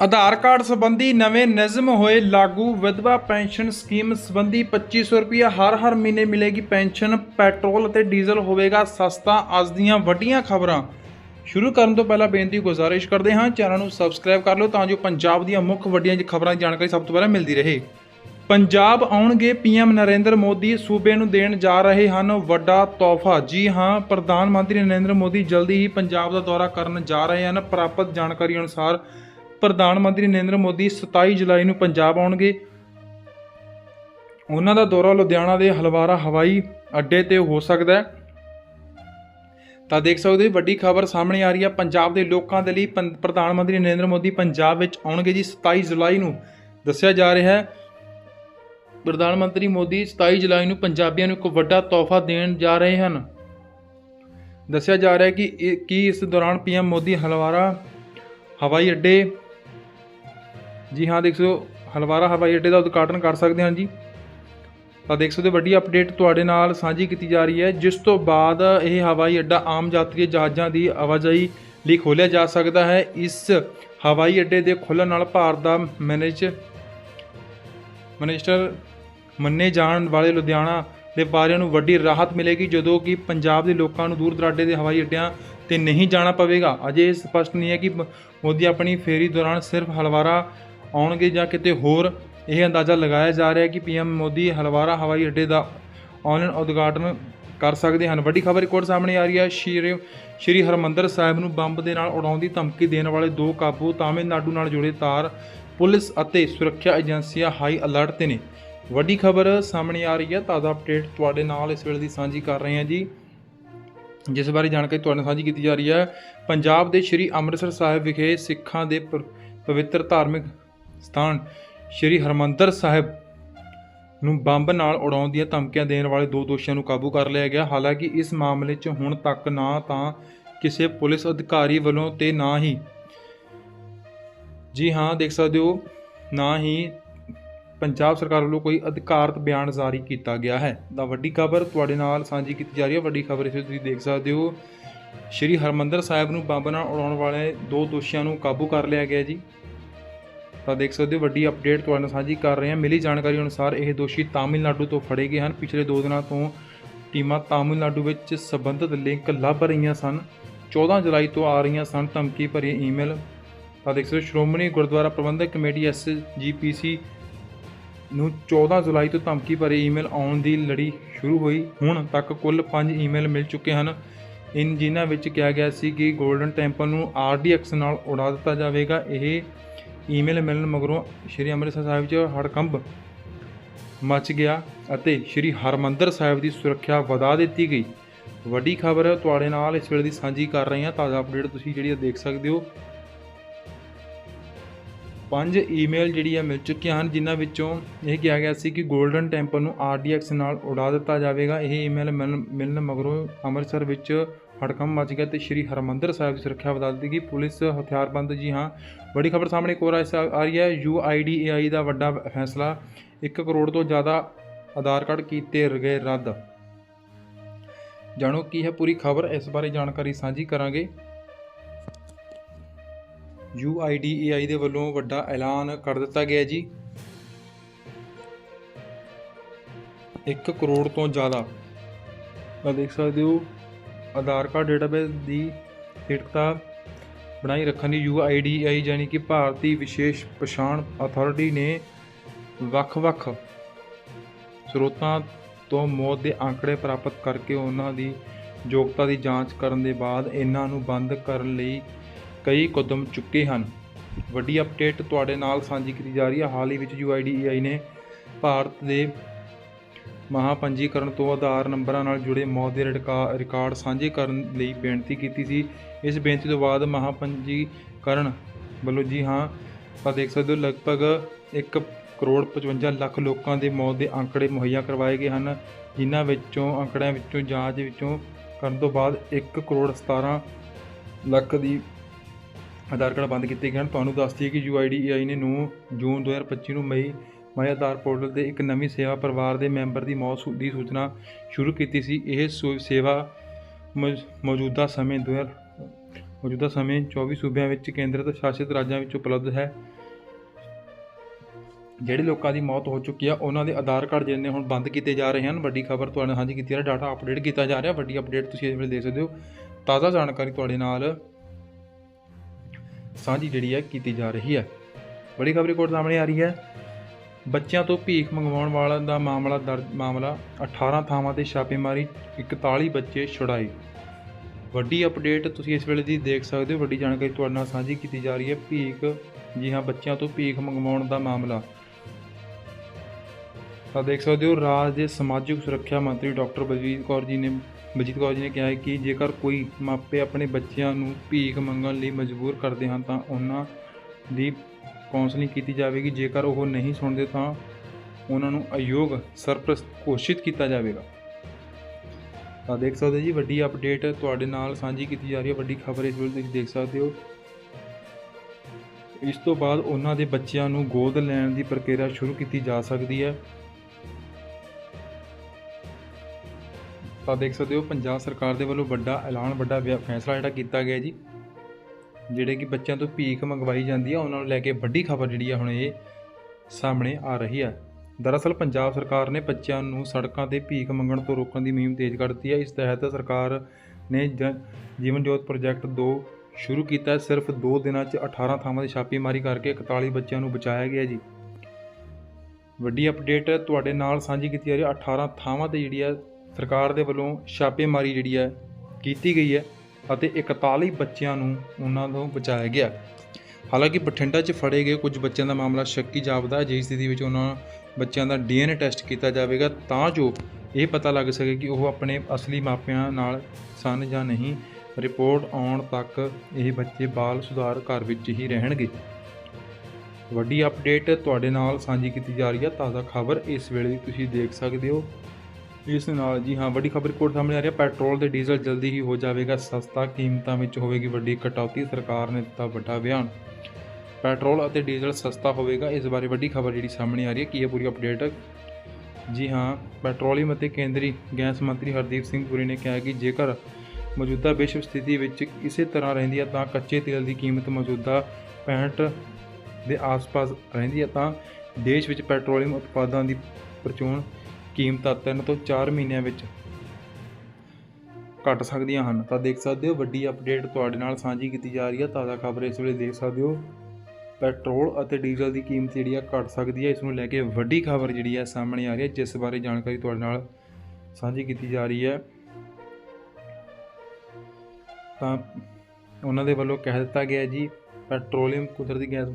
ਆਧਾਰ card ਸੰਬੰਧੀ ਨਵੇਂ ਨਿਯਮ ਹੋਏ ਲਾਗੂ ਵਿਧਵਾ ਪੈਨਸ਼ਨ ਸਕੀਮ ਸੰਬੰਧੀ 2500 ਰੁਪਏ ਹਰ ਹਰ ਮਹੀਨੇ ਮਿਲੇਗੀ ਪੈਨਸ਼ਨ, ਪੈਟਰੋਲ ਅਤੇ ਡੀਜ਼ਲ ਹੋਵੇਗਾ ਸਸਤਾ, ਅੱਜ ਦੀਆਂ ਵੱਡੀਆਂ ਖਬਰਾਂ। ਸ਼ੁਰੂ ਕਰਨ ਤੋਂ ਪਹਿਲਾਂ ਬੇਨਤੀ ਗੁਜ਼ਾਰਿਸ਼ ਕਰਦੇ ਹਾਂ, ਚੈਨਲ ਨੂੰ ਸਬਸਕ੍ਰਾਈਬ ਕਰ ਲਓ ਤਾਂ ਜੋ ਪੰਜਾਬ ਦੀਆਂ ਮੁੱਖ ਵੱਡੀਆਂ ਖਬਰਾਂ ਦੀ ਜਾਣਕਾਰੀ ਸਭ ਤੋਂ ਪਹਿਲਾਂ ਮਿਲਦੀ ਰਹੇ। ਪੰਜਾਬ ਆਉਣਗੇ ਪੀਐਮ ਨਰਿੰਦਰ ਮੋਦੀ, ਸੂਬੇ ਨੂੰ ਦੇਣ ਜਾ ਰਹੇ ਹਨ ਵੱਡਾ ਤੋਹਫਾ। ਜੀ ਹਾਂ, ਪ੍ਰਧਾਨ ਮੰਤਰੀ ਨਰਿੰਦਰ ਮੋਦੀ ਜਲਦੀ ਹੀ ਪੰਜਾਬ ਦਾ ਦੌਰਾ ਕਰਨ ਜਾ ਰਹੇ ਹਨ। ਪ੍ਰਾਪਤ ਜਾਣਕਾਰੀ ਅਨੁਸਾਰ ਪ੍ਰਧਾਨ ਮੰਤਰੀ ਨਰਿੰਦਰ ਮੋਦੀ 27 ਜੁਲਾਈ ਨੂੰ ਪੰਜਾਬ ਆਉਣਗੇ। ਉਹਨਾਂ ਦਾ ਦੌਰਾ ਲੁਧਿਆਣਾ ਦੇ ਹਲਵਾਰਾ ਹਵਾਈ ਅੱਡੇ ਤੇ ਹੋ ਸਕਦਾ ਹੈ। ਤਾਂ ਦੇਖ ਸਕਦੇ ਹੋ, ਵੱਡੀ ਖਬਰ ਸਾਹਮਣੇ ਆ ਰਹੀ ਹੈ। ਪੰਜਾਬ ਦੇ ਲੋਕਾਂ ਦੇ ਲਈ ਪੰ- ਪ੍ਰਧਾਨ ਮੰਤਰੀ ਨਰਿੰਦਰ ਮੋਦੀ ਪੰਜਾਬ ਵਿੱਚ ਆਉਣਗੇ ਜੀ 27 ਜੁਲਾਈ ਨੂੰ। ਦੱਸਿਆ ਜਾ ਰਿਹਾ ਹੈ, ਪ੍ਰਧਾਨ ਮੰਤਰੀ ਮੋਦੀ 27 ਜੁਲਾਈ ਨੂੰ ਪੰਜਾਬੀਆਂ ਨੂੰ ਇੱਕ ਵੱਡਾ ਤੋਹਫਾ ਦੇਣ ਜਾ ਰਹੇ ਹਨ। ਦੱਸਿਆ ਜਾ ਰਿਹਾ ਹੈ ਕਿ ਕੀ ਇਸ ਦੌਰਾਨ ਪੀਐਮ ਮੋਦੀ ਹਲਵਾਰਾ ਹਵਾਈ ਅੱਡੇ ਜੀ ਹਾਂ, ਦੇਖ ਸਕਦੇ ਹੋ, ਹਲਵਾਰਾ ਹਵਾਈ ਅੱਡੇ ਦਾ ਉਦਘਾਟਨ ਕਰ ਸਕਦੇ ਹਾਂ ਜੀ। ਤਾਂ ਦੇਖ ਸਕਦੇ ਹੋ, ਵੱਡੀ ਅਪਡੇਟ ਤੁਹਾਡੇ ਨਾਲ ਸਾਂਝੀ ਕੀਤੀ ਜਾ ਰਹੀ ਹੈ। ਜਿਸ ਤੋਂ ਬਾਅਦ ਇਹ ਹਵਾਈ ਅੱਡਾ ਆਮ ਯਾਤਰੀ ਜਹਾਜ਼ਾਂ ਦੀ ਆਵਾਜਾਈ ਲਈ ਖੋਲ੍ਹਿਆ ਜਾ ਸਕਦਾ ਹੈ। ਇਸ ਹਵਾਈ ਅੱਡੇ ਦੇ ਖੁੱਲ੍ਹਣ ਨਾਲ ਭਾਰਤ ਦਾ ਮੈਨੇਜ ਮਨਿਸਟਰ ਮੰਨੇ ਜਾਣ ਵਾਲੇ ਲੁਧਿਆਣਾ ਦੇ ਵਪਾਰੀਆਂ ਨੂੰ ਵੱਡੀ ਰਾਹਤ ਮਿਲੇਗੀ, ਜਦੋਂ ਕਿ ਪੰਜਾਬ ਦੇ ਲੋਕਾਂ ਨੂੰ ਦੂਰ ਦਰਾਡੇ ਦੇ ਹਵਾਈ ਅੱਡਿਆਂ ਤੇ ਨਹੀਂ ਜਾਣਾ ਪਵੇਗਾ। ਅਜੇ ਇਹ ਸਪਸ਼ਟ ਨਹੀਂ ਹੈ ਕਿ ਮੋਦੀ ਆਪਣੀ ਫੇਰੀ ਦੌਰਾਨ ਸਿਰਫ ਹਲਵਾਰਾ ਆਉਣਗੇ ਜਾਂ ਕਿਤੇ ਹੋਰ ਇਹ ਅੰਦਾਜ਼ਾ ਲਗਾਇਆ ਜਾ ਰਿਹਾ ਹੈ ਕਿ ਪੀਐਮ ਮੋਦੀ ਹਲਵਾਰਾ ਹਵਾਈ ਅੱਡੇ ਦਾ ਆਨਲਾਈਨ ਉਦਘਾਟਨ ਕਰ ਸਕਦੇ ਹਨ। ਵੱਡੀ ਖਬਰ ਇੱਕ ਹੋਰ ਸਾਹਮਣੇ ਆ ਰਹੀ ਹੈ। ਸ਼੍ਰੀ ਸ਼੍ਰੀ ਹਰਮੰਦਰ ਸਾਹਿਬ ਨੂੰ ਬੰਬ ਦੇ ਨਾਲ ਉਡਾਉਣ ਦੀ ਧਮਕੀ ਦੇਣ ਵਾਲੇ ਦੋ ਕਾਬੂ ਤਾਮਿਲਨਾਡੂ ਨਾਲ ਜੁੜੇ ਤਾਰ ਪੁਲਿਸ ਅਤੇ ਸੁਰੱਖਿਆ ਏਜੰਸੀਆਂ ਹਾਈ ਅਲਰਟ ਤੇ ਨੇ। ਵੱਡੀ ਖਬਰ ਸਾਹਮਣੇ ਆ ਰਹੀ ਹੈ। ਤਾਜ਼ਾ ਅਪਡੇਟ ਤੁਹਾਡੇ ਨਾਲ ਇਸ ਵੇਲੇ ਦੀ ਸਾਂਝੀ ਕਰ ਰਹੇ ਹਾਂ ਜੀ। ਜਿਸ ਬਾਰੇ ਜਾਣਕਾਰੀ ਤੁਹਾਡੇ ਨਾਲ ਸਾਂਝੀ ਕੀਤੀ ਜਾ ਰਹੀ ਹੈ। ਪੰਜਾਬ ਦੇ ਸ਼੍ਰੀ ਅੰਮ੍ਰਿਤਸਰ ਸਾਹਿਬ ਵਿਖੇ ਸਿੱਖਾਂ ਦੇ ਪਵਿੱਤਰ ਧਾਰਮਿਕ ਸਥਾਨ ਸ਼੍ਰੀ ਹਰਮੰਦਰ ਸਾਹਿਬ ਨੂੰ ਬੰਬ ਨਾਲ ਉਡਾਉਣ ਦੀਆਂ ਧਮਕੀਆਂ ਦੇਣ ਵਾਲੇ ਦੋ ਦੋਸ਼ੀਆਂ ਨੂੰ ਕਾਬੂ ਕਰ ਲਿਆ ਗਿਆ। ਹਾਲਾਂਕਿ ਇਸ ਮਾਮਲੇ 'ਚ ਹੁਣ ਤੱਕ ਨਾ ਤਾਂ ਕਿਸੇ ਪੁਲਿਸ ਅਧਿਕਾਰੀ ਵੱਲੋਂ ਤੇ ਨਾ ਹੀ ਜੀ ਹਾਂ, ਦੇਖ ਸਕਦੇ ਹੋ, ਨਾ ਹੀ ਪੰਜਾਬ ਸਰਕਾਰ ਵੱਲੋਂ ਕੋਈ ਅਧਿਕਾਰਤ ਬਿਆਨ ਜਾਰੀ ਕੀਤਾ ਗਿਆ ਹੈ। ਦਾ ਵੱਡੀ ਖਬਰ ਤੁਹਾਡੇ ਨਾਲ ਸਾਂਝੀ ਕੀਤੀ ਜਾ ਰਹੀ ਹੈ। ਵੱਡੀ ਖਬਰ ਇਸ ਵਿੱਚ ਤੁਸੀਂ ਦੇਖ ਸਕਦੇ ਹੋ, ਸ਼੍ਰੀ ਹਰਮੰਦਰ ਸਾਹਿਬ ਨੂੰ ਬੰਬ ਨਾਲ ਉਡਾਉਣ ਵਾਲੇ ਦੋ ਦੋਸ਼ੀਆਂ ਨੂੰ ਕਾਬੂ ਕਰ ਲਿਆ ਗਿਆ ਜੀ। ਤਾਂ ਦੇਖ ਸਕਦੇ ਹੋ ਵੱਡੀ ਅਪਡੇਟ ਤੁਹਾਡੇ ਨਾਲ ਸਾਂਝੀ ਕਰ ਰਹੇ ਹਾਂ। ਮਿਲੀ ਜਾਣਕਾਰੀ ਅਨੁਸਾਰ ਇਹ ਦੋਸ਼ੀ ਤਾਮਿਲਨਾਡੂ ਤੋਂ ਫੜੇ ਗਏ ਹਨ। ਪਿਛਲੇ 2 ਦਿਨਾਂ ਤੋਂ ਟੀਮਾਂ ਤਾਮਿਲਨਾਡੂ ਵਿੱਚ ਸੰਬੰਧਿਤ ਲਿੰਕ ਲੱਭ ਰਹੀਆਂ ਸਨ। 14 ਜੁਲਾਈ ਤੋਂ ਆ ਰਹੀਆਂ ਸਨ। ਧਮਕੀ ਭਰੀ ਈਮੇਲ ਤਾਂ ਦੇਖ ਸਕਦੇ ਹੋ, ਸ਼੍ਰੋਮਣੀ ਗੁਰਦੁਆਰਾ ਪ੍ਰਬੰਧਕ ਕਮੇਟੀ ਐਸਜੀਪੀਸੀ ਨੂੰ 14 ਜੁਲਾਈ ਤੋਂ ਧਮਕੀ ਭਰੇ ਈਮੇਲ ਆਉਣ ਦੀ ਲੜੀ ਸ਼ੁਰੂ ਹੋਈ। ਹੁਣ ਤੱਕ ਕੁੱਲ 5 ਈਮੇਲ ਮਿਲ ਚੁੱਕੇ ਹਨ। ਇਨ ਜਿਨ੍ਹਾਂ ਵਿੱਚ ਕਿਹਾ ਗਿਆ ਸੀ ਕਿ 골ਡਨ ਟੈਂਪਲ ਨੂੰ ਆਰਡੀਐਕਸ ਨਾਲ ਉਡਾ ਦਿੱਤਾ ਜਾਵੇਗਾ। ਇਹ ਈਮੇਲ ਮਿਲਣ ਮਗਰੋਂ ਸ਼੍ਰੀ ਅੰਮ੍ਰਿਤਸਰ ਸਾਹਿਬ 'ਚ ਹੜਕੰਬ ਮਚ ਗਿਆ ਅਤੇ ਸ਼੍ਰੀ ਹਰਮੰਦਰ ਸਾਹਿਬ ਦੀ ਸੁਰੱਖਿਆ ਵਧਾ ਦਿੱਤੀ ਗਈ। ਵੱਡੀ ਖਬਰ ਤੁਹਾਡੇ ਨਾਲ ਇਸ ਵੇਲੇ ਦੀ ਸਾਂਝੀ ਕਰ ਰਹੇ ਹਾਂ। ਤਾਜ਼ਾ ਅਪਡੇਟ ਤੁਸੀਂ ਜਿਹੜੀ ਇਹ ਦੇਖ ਸਕਦੇ ਹੋ। ਪੰਜ ਈਮੇਲ ਜਿਹੜੀ ਆ ਮਿਲ ਚੁੱਕੀਆਂ ਹਨ, ਜਿਨ੍ਹਾਂ ਵਿੱਚੋਂ ਇਹ ਕਿਹਾ ਗਿਆ ਸੀ ਕਿ 골ਡਨ ਟੈਂਪਲ ਨੂੰ ਆਰਡੀਐਕਸ ਨਾਲ ਉਡਾ ਦਿੱਤਾ ਜਾਵੇਗਾ। ਇਹ ਈਮੇਲ ਮਿਲਣ ਮਿਲਣ ਮਗਰੋਂ ਅੰਮ੍ਰਿਤਸਰ ਵਿੱਚ ਹੜਕੰਪ ਮਚ ਗਿਆ ਤੇ ਸ਼੍ਰੀ ਹਰਮੰਦਰ ਸਾਹਿਬ ਦੀ ਸੁਰੱਖਿਆ ਵਧਾ ਦਿੱਤੀ ਗਈ। ਪੁਲਿਸ ਹਥਿਆਰਬੰਦ ਜੀ ਹਾਂ। ਬੜੀ ਖਬਰ ਸਾਹਮਣੇ ਇੱਕ ਆ ਆ ਰਹੀ ਹੈ। ਯੂਆਈਡੀਏਆਈ ਦਾ ਵੱਡਾ ਫੈਸਲਾ। 1 ਕਰੋੜ ਤੋਂ ਜ਼ਿਆਦਾ ਆਧਾਰ ਕਾਰਡ ਕੀਤੇ ਗਏ ਰੱਦ। ਜਾਣੋ ਕੀ ਹੈ ਪੂਰੀ ਖਬਰ? ਇਸ ਬਾਰੇ ਜਾਣਕਾਰੀ ਸਾਂਝੀ ਕਰਾਂਗੇ। UIDAI ਦੇ ਵੱਲੋਂ ਵੱਡਾ ਐਲਾਨ ਕਰ ਦਿੱਤਾ ਗਿਆ ਜੀ। 1 ਕਰੋੜ ਤੋਂ ਜ਼ਿਆਦਾ। ਤਾਂ ਦੇਖ ਸਕਦੇ ਹੋ। ਆਧਾਰ ਕਾਰਡ ਡੇਟਾਬੇਸ ਦੀ ਹਿੱਟਤਾ ਬਣਾਈ ਰੱਖਣ ਦੀ UIDAI ਯਾਨੀ ਕਿ ਭਾਰਤੀ ਵਿਸ਼ੇਸ਼ ਪਛਾਣ ਅਥਾਰਟੀ ਨੇ ਵੱਖ-ਵੱਖ ਸਰੋਤਾਂ ਤੋਂ ਮੌਤ ਦੇ ਅੰਕੜੇ ਪ੍ਰਾਪਤ ਕਰਕੇ ਉਹਨਾਂ ਦੀ ਯੋਗਤਾ ਦੀ ਜਾਂਚ ਕਰਨ ਦੇ ਬਾਅਦ ਇਹਨਾਂ ਨੂੰ ਬੰਦ ਕਰਨ ਲਈ ਕਈ ਕਦਮ ਚੁੱਕੇ ਹਨ। ਵੱਡੀ ਅਪਡੇਟ ਤੁਹਾਡੇ ਨਾਲ ਸਾਂਝੀ ਕੀਤੀ ਜਾ ਰਹੀ ਹੈ। ਹਾਲ ਹੀ ਵਿੱਚ UIDAI ਨੇ ਭਾਰਤ ਦੇ ਮਹਾਪੰਜੀਕਰਨ ਤੋਂ ਆਧਾਰ ਨੰਬਰਾਂ ਨਾਲ ਜੁੜੇ ਮੌਤ ਦੇ ਰਿਕਾ- ਰਿਕਾਰਡ ਸਾਂਝੇ ਕਰਨ ਲਈ ਬੇਨਤੀ ਕੀਤੀ ਸੀ। ਇਸ ਬੇਨਤੀ ਤੋਂ ਬਾਅਦ ਮਹਾਪੰਜੀਕਰਨ ਵੱਲੋਂ ਜੀ ਹਾਂ, ਆਪਾਂ ਦੇਖ ਸਕਦੇ ਹੋ ਲਗਭਗ 1 ਕਰੋੜ 55 ਲੱਖ ਲੋਕਾਂ ਦੇ ਮੌਤ ਦੇ ਅੰਕੜੇ ਮੁਹੱਈਆ ਕਰਵਾਏ ਗਏ ਹਨ, ਜਿਨ੍ਹਾਂ ਵਿੱਚੋਂ, ਅੰਕੜਿਆਂ ਵਿੱਚੋਂ, ਜਾਂਚ ਵਿੱਚੋਂ ਕਰਨ ਤੋਂ ਬਾਅਦ 1 ਕਰੋੜ 17 ਲੱਖ ਦੀ ਆਧਾਰ ਕਾਰਡ ਬੰਦ ਕੀਤੇ ਗਏ ਹਨ। ਤੁਹਾਨੂੰ ਦੱਸ ਦਈਏ ਕਿ UIDAI ਨੇ 9 ਜੂਨ 2025 ਨੂੰ ਮਈ ਮਾਈ ਆਧਾਰ ਪੋਰਟਲ ਤੇ ਇੱਕ ਨਵੀਂ ਸੇਵਾ ਪਰਿਵਾਰ ਦੇ ਮੈਂਬਰ ਦੀ ਮੌਤ ਸੂ- ਦੀ ਸੂਚਨਾ ਸ਼ੁਰੂ ਕੀਤੀ ਸੀ। ਇਹ ਸੂ- ਸੇਵਾ ਮੌਜੂਦਾ ਸਮੇਂ 2000 ਮੌਜੂਦਾ ਸਮੇਂ 24 ਸੂਬਿਆਂ ਵਿੱਚ ਕੇਂਦਰ ਸ਼ਾਸਿਤ ਰਾਜਾਂ ਵਿੱਚ ਉਪਲਬਧ ਹੈ। ਜਿਹੜੇ ਲੋਕਾਂ ਦੀ ਮੌਤ ਹੋ ਚੁੱਕੀ ਆ, ਉਹਨਾਂ ਦੇ ਆਧਾਰ ਕਾਰਡ ਜਿਹੜੇ ਹੁਣ ਬੰਦ ਕੀਤੇ ਜਾ ਰਹੇ ਹਨ। ਵੱਡੀ ਖਬਰ ਤੁਹਾਡੇ ਨਾਲ ਸਾਂਝੀ ਕੀਤੀ ਹੈ ਡਾਟਾ ਅਪਡੇਟ ਕੀਤਾ ਜਾ ਰਿਹਾ, ਵੱਡੀ ਅਪਡੇਟ ਤੁਸੀਂ ਇਸ ਵੇਲੇ ਦੇਖ ਸਕਦੇ ਹੋ। ਤਾਜ਼ਾ ਜਾਣਕਾਰੀ ਤੁਹਾਡੇ ਨਾਲ ਸਾਂਝੀ ਜਿਹੜੀ ਹੈ ਕੀਤੀ ਜਾ ਰਹੀ ਹੈ। ਬੜੀ ਖਬਰ ਰਿਪੋਰਟ ਸਾਹਮਣੇ ਆ ਰਹੀ ਹੈ। ਬੱਚਿਆਂ ਤੋਂ ਭੀਖ ਮੰਗਵਾਉਣ ਵਾਲਾ ਦਾ ਮਾਮਲਾ ਦਰਜ, ਮਾਮਲਾ 18 ਥਾਵਾਂ ਤੇ ਛਾਪੇਮਾਰੀ 41 ਬੱਚੇ ਛੁਡਾਏ। ਵੱਡੀ ਅਪਡੇਟ ਤੁਸੀਂ ਇਸ ਵੇਲੇ ਦੀ ਦੇਖ ਸਕਦੇ ਹੋ, ਵੱਡੀ ਜਾਣਕਾਰੀ ਤੁਹਾਡੇ ਨਾਲ ਸਾਂਝੀ ਕੀਤੀ ਜਾ ਰਹੀ ਹੈ, ਭੀਖ ਜੀ ਹਾਂ, ਬੱਚਿਆਂ ਤੋਂ ਭੀਖ ਮੰਗਵਾਉਣ ਦਾ ਮਾਮਲਾ। ਤਾਂ ਦੇਖ ਸਕਦੇ ਹੋ, ਰਾਜ ਦੇ ਸਮਾਜਿਕ ਸੁਰੱਖਿਆ ਮੰਤਰੀ ਡਾਕਟਰ ਬਲਜੀਤ ਕੌਰ ਜੀ ਨੇ, ਬਲਜੀਤ ਕੌਰ ਜੀ ਨੇ ਕਿਹਾ ਹੈ ਕਿ ਜੇਕਰ ਕੋਈ ਮਾਪੇ ਆਪਣੇ ਬੱਚਿਆਂ ਨੂੰ ਭੀਖ ਮੰਗਣ ਲਈ ਮਜਬੂਰ ਕਰਦੇ ਹਨ, ਤਾਂ ਉਹਨਾਂ ਦੀ ਕਾਉਂਸਲਿੰਗ ਕੀਤੀ ਜਾਵੇਗੀ, ਜੇਕਰ ਉਹ ਨਹੀਂ ਸੁਣਦੇ ਤਾਂ ਉਹਨਾਂ ਨੂੰ ਅਯੋਗ ਸਰਪ੍ਰਸਤ ਘੋਸ਼ਿਤ ਕੀਤਾ ਜਾਵੇਗਾ। ਤਾਂ ਦੇਖ ਸਕਦੇ ਜੀ, ਵੱਡੀ ਅਪਡੇਟ ਤੁਹਾਡੇ ਨਾਲ ਸਾਂਝੀ ਕੀਤੀ ਜਾ ਰਹੀ ਹੈ, ਵੱਡੀ ਖਬਰ ਇਸ ਵੇਲੇ ਤੁਸੀਂ ਦੇਖ ਸਕਦੇ ਹੋ। ਇਸ ਤੋਂ ਬਾਅਦ ਉਹਨਾਂ ਦੇ ਬੱਚਿਆਂ ਨੂੰ ਗੋਦ ਲੈਣ ਦੀ ਪ੍ਰਕਿਰਿਆ ਸ਼ੁਰੂ ਕੀਤੀ ਜਾ ਸਕਦੀ ਹੈ। ਤਾਂ ਦੇਖ ਸਕਦੇ ਹੋ, ਪੰਜਾਬ ਸਰਕਾਰ ਦੇ ਵੱਲੋਂ ਵੱਡਾ ਐਲਾਨ, ਵੱਡਾ ਫੈਸਲਾ ਜਿਹੜਾ ਕੀਤਾ ਗਿਆ ਜੀ। ਜਿਹੜੇ ਕਿ ਬੱਚਿਆਂ ਤੋਂ ਭੀਖ ਮੰਗਵਾਈ ਜਾਂਦੀ ਹੈ ਉਹਨਾਂ ਨੂੰ ਲੈ ਕੇ ਵੱਡੀ ਖਬਰ ਜਿਹੜੀ ਆ ਹੁਣ ਇਹ ਸਾਹਮਣੇ ਆ ਰਹੀ ਹੈ ਦਰਅਸਲ ਪੰਜਾਬ ਸਰਕਾਰ ਨੇ ਬੱਚਿਆਂ ਨੂੰ ਸੜਕਾਂ ਤੇ ਭੀਖ ਮੰਗਣ ਤੋਂ ਰੋਕਣ ਦੀ ਮੁਹਿੰਮ ਤੇਜ਼ ਕਰ ਦਿੱਤੀ ਹੈ ਇਸ ਤਹਿਤ ਸਰਕਾਰ ਨੇ ਜੀਵਨ ਜੋਤ ਪ੍ਰੋਜੈਕਟ 2 ਸ਼ੁਰੂ ਕੀਤਾ। ਸਿਰਫ 2 ਦਿਨਾਂ 'ਚ 18 ਥਾਵਾਂ ਤੇ ਛਾਪੇਮਾਰੀ ਕਰਕੇ 41 ਬੱਚਿਆਂ ਨੂੰ ਬਚਾਇਆ ਗਿਆ ਜੀ। ਵੱਡੀ ਅਪਡੇਟ ਤੁਹਾਡੇ ਨਾਲ ਸਾਂਝੀ ਕੀਤੀ ਜਾ ਰਹੀ ਹੈ 18 ਥਾਵਾਂ ਤੇ ਜਿਹੜੀ ਹੈ ਸਰਕਾਰ ਦੇ ਵੱਲੋਂ ਛਾਪੇਮਾਰੀ ਜਿਹੜੀ ਹੈ ਕੀਤੀ ਗਈ ਹੈ ਅਤੇ 41 ਬੱਚਿਆਂ ਨੂੰ ਉਹਨਾਂ ਤੋਂ ਬਚਾਇਆ ਗਿਆ। ਹਾਲਾਂਕਿ ਬਠਿੰਡਾ 'ਚ ਫੜੇ ਗਏ ਕੁਝ ਬੱਚਿਆਂ ਦਾ ਮਾਮਲਾ ਸ਼ੱਕੀ ਜਾਪਦਾ ਹੈ। ਜਿਸ ਸਥਿਤੀ ਵਿੱਚ ਉਹਨਾਂ ਬੱਚਿਆਂ ਦਾ ਡੀਐਨਏ ਟੈਸਟ ਕੀਤਾ ਜਾਵੇਗਾ ਤਾਂ ਜੋ ਇਹ ਪਤਾ ਲੱਗ ਸਕੇ ਕਿ ਉਹ ਆਪਣੇ ਅਸਲੀ ਮਾਪਿਆਂ ਨਾਲ ਸਨ ਜਾਂ ਨਹੀਂ। ਰਿਪੋਰਟ ਆਉਣ ਤੱਕ ਇਹ ਬੱਚੇ ਬਾਲ ਸੁਧਾਰ ਘਰ ਵਿੱਚ ਹੀ ਰਹਿਣਗੇ। ਵੱਡੀ ਅਪਡੇਟ ਤੁਹਾਡੇ ਨਾਲ ਸਾਂਝੀ ਕੀਤੀ ਜਾ ਰਹੀ ਹੈ। ਤਾਜ਼ਾ ਖਬਰ ਇਸ ਵੇਲੇ ਤੁਸੀਂ ਦੇਖ ਸਕਦੇ ਹੋ। ਇਸ ਨਾਲ ਜੀ ਹਾਂ, ਵੱਡੀ ਖਬਰ ਰਿਪੋਰਟ ਸਾਹਮਣੇ ਆ ਰਹੀ ਹੈ, ਪੈਟਰੋਲ ਤੇ ਡੀਜ਼ਲ ਜਲਦੀ ਹੀ ਹੋ ਜਾਵੇਗਾ, ਸਸਤਾ ਕੀਮਤਾਂ ਵਿੱਚ ਹੋਵੇਗੀ ਵੱਡੀ ਕਟੌਤੀ, ਸਰਕਾਰ ਨੇ ਦਿੱਤਾ ਵੱਡਾ ਬਿਆਨ। ਪੈਟਰੋਲ ਅਤੇ ਡੀਜ਼ਲ ਸਸਤਾ ਹੋਵੇਗਾ, ਇਸ ਬਾਰੇ ਵੱਡੀ ਖਬਰ ਜਿਹੜੀ ਸਾਹਮਣੇ ਆ ਰਹੀ ਹੈ, ਕੀ ਹੈ ਪੂਰੀ ਅਪਡੇਟ? ਜੀ ਹਾਂ, ਪੈਟਰੋਲੀਅਮ ਅਤੇ ਕੇਂਦਰੀ ਗੈਸ ਮੰਤਰੀ ਹਰਦੀਪ ਸਿੰਘ ਪੁਰੀ ਨੇ ਕਿਹਾ ਕਿ ਜੇਕਰ ਮੌਜੂਦਾ ਵਿਸ਼ਵ ਸਥਿਤੀ ਵਿੱਚ ਇਸੇ ਤਰ੍ਹਾਂ ਰਹਿੰਦੀ ਹੈ, ਤਾਂ ਕੱਚੇ ਤੇਲ ਦੀ ਕੀਮਤ ਮੌਜੂਦਾ 65 ਦੇ ਆਸ-ਪਾਸ ਰਹਿੰਦੀ ਹੈ, ਤਾਂ ਦੇਸ਼ ਵਿੱਚ ਪੈਟਰੋਲੀਅਮ ਉਤਪਾਦਾਂ ਦੀ ਪ੍ਰਚੂਨ ਕੀਮਤਾਂ 3 ਤੋਂ 4 ਮਹੀਨਿਆਂ ਵਿੱਚ ਘਟ ਸਕਦੀਆਂ ਹਨ। ਤਾਂ ਦੇਖ ਸਕਦੇ ਹੋ, ਵੱਡੀ ਅਪਡੇਟ ਤੁਹਾਡੇ ਨਾਲ ਸਾਂਝੀ ਕੀਤੀ ਜਾ ਰਹੀ ਹੈ ਤਾਜ਼ਾ ਖਬਰ ਇਸ ਵੇਲੇ ਦੇਖ ਸਕਦੇ ਹੋ। ਪੈਟਰੋਲ ਅਤੇ ਡੀਜ਼ਲ ਦੀ ਕੀਮਤ ਜਿਹੜੀ ਆ ਘਟ ਸਕਦੀ ਹੈ ਇਸ ਨੂੰ ਲੈ ਕੇ ਵੱਡੀ ਖਬਰ ਜਿਹੜੀ ਹੈ ਸਾਹਮਣੇ ਆ ਰਹੀ ਹੈ ਜਿਸ ਬਾਰੇ ਜਾਣਕਾਰੀ ਤੁਹਾਡੇ ਨਾਲ ਸਾਂਝੀ ਕੀਤੀ ਜਾ ਰਹੀ ਹੈ ਤਾਂ ਉਹਨਾਂ ਦੇ ਵੱਲੋਂ ਕਹਿ ਦਿੱਤਾ ਗਿਆ ਜੀ, ਪੈਟਰੋਲੀਅਮ ਕੁਦਰਤੀ ਗੈਸ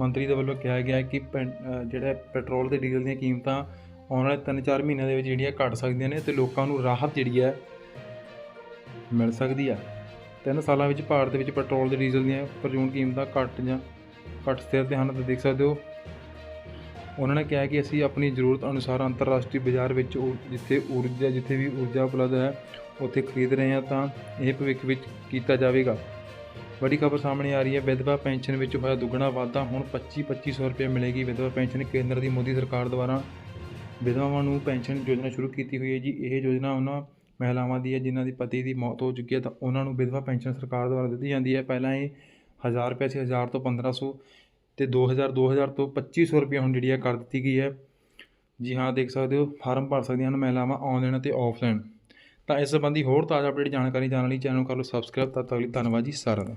ਮੰਤਰੀ ਦੇ ਵੱਲੋਂ ਕਿਹਾ ਗਿਆ ਕਿ ਪੈ- ਜਿਹੜਾ ਪੈਟਰੋਲ ਤੇ ਡੀਜ਼ਲ ਦੀਆਂ ਕੀਮਤਾਂ ਆਉਣ ਵਾਲੇ 3-4 ਮਹੀਨਿਆਂ ਦੇ ਵਿੱਚ ਜਿਹੜੀਆਂ ਘਟ ਸਕਦੀਆਂ ਨੇ ਤੇ ਲੋਕਾਂ ਨੂੰ ਰਾਹਤ ਜਿਹੜੀ ਹੈ ਮਿਲ ਸਕਦੀ ਹੈ। ਤਿੰਨ ਸਾਲਾਂ ਵਿੱਚ ਭਾਰਤ ਦੇ ਵਿੱਚ ਪੈਟਰੋਲ ਤੇ ਡੀਜ਼ਲ ਦੀਆਂ ਪ੍ਰਚੂਨ ਕੀਮਤਾਂ ਘਟ ਜਾਂ ਘੱਟ ਸਥਿਰ ਤੇ ਹਨ ਤਾਂ ਦੇਖ ਸਕਦੇ ਹੋ। ਉਹਨਾਂ ਨੇ ਕਿਹਾ ਕਿ ਅਸੀਂ ਆਪਣੀ ਜ਼ਰੂਰਤ ਅਨੁਸਾਰ ਅੰਤਰਰਾਸ਼ਟਰੀ ਬਾਜ਼ਾਰ ਵਿੱਚ ਉਹ ਜਿੱਥੇ ਊਰਜਾ, ਜਿੱਥੇ ਵੀ ਊਰਜਾ ਉਪਲਬਧ ਹੈ, ਉੱਥੇ ਖਰੀਦ ਰਹੇ ਹਾਂ ਤਾਂ ਇਹ ਭਵਿੱਖ ਵਿੱਚ ਕੀਤਾ ਜਾਵੇਗਾ। ਵੱਡੀ ਖਬਰ ਸਾਹਮਣੇ ਆ ਰਹੀ ਹੈ, ਵਿਧਵਾ ਪੈਨਸ਼ਨ ਵਿੱਚ ਹੋਇਆ ਦੁੱਗਣਾ ਵਾਧਾ, ਹੁਣ 25 2500 ਰੁਪਏ ਮਿਲੇਗੀ। ਵਿਧਵਾ ਪੈਨਸ਼ਨ ਕੇਂਦਰ ਦੀ ਮੋਦੀ ਸਰਕਾਰ ਦੁਆਰਾ ਵਿਧਵਾਵਾਂ ਨੂੰ ਪੈਨਸ਼ਨ ਯੋਜਨਾ ਸ਼ੁਰੂ ਕੀਤੀ ਹੋਈ ਹੈ ਜੀ। ਇਹ ਯੋਜਨਾ ਉਹਨਾਂ ਮਹਿਲਾਵਾਂ ਦੀ ਹੈ, ਜਿਨ੍ਹਾਂ ਦੀ ਪਤੀ ਦੀ ਮੌਤ ਹੋ ਚੁੱਕੀ ਹੈ। ਤਾਂ ਉਹਨਾਂ ਨੂੰ ਵਿਧਵਾ ਪੈਨਸ਼ਨ ਸਰਕਾਰ ਦੁਆਰਾ ਦਿੱਤੀ ਜਾਂਦੀ ਹੈ। ਪਹਿਲਾਂ ਇਹ 1000 ਰੁਪਏ ਸੀ 1000 ਤੋਂ 1500 ਤੇ 2000 2000 ਤੋਂ 2500 ਰੁਪਏ ਹੁਣ ਜਿਹੜੀ ਹੈ ਕਰ ਦਿੱਤੀ ਗਈ ਹੈ। ਜੀ ਹਾਂ, ਦੇਖ ਸਕਦੇ ਹੋ, ਫਾਰਮ ਭਰ ਸਕਦੀਆਂ ਹਨ ਮਹਿਲਾਵਾਂ ਆਨਲਾਈਨ ਅਤੇ ਆਫਲਾਈਨ ਤਾਂ ਇਸ ਸੰਬੰਧੀ ਹੋਰ ਤਾਜ਼ਾ ਅਪਡੇਟ ਜਾਣਕਾਰੀ ਜਾਣਨ ਲਈ ਚੈਨਲ ਕਰ ਲਓ ਸਬਸਕ੍ਰਾਈਬ ਤਦ ਤੱਕ ਲਈ ਧੰਨਵਾਦ ਜੀ, ਸਾਰਿਆਂ ਦਾ।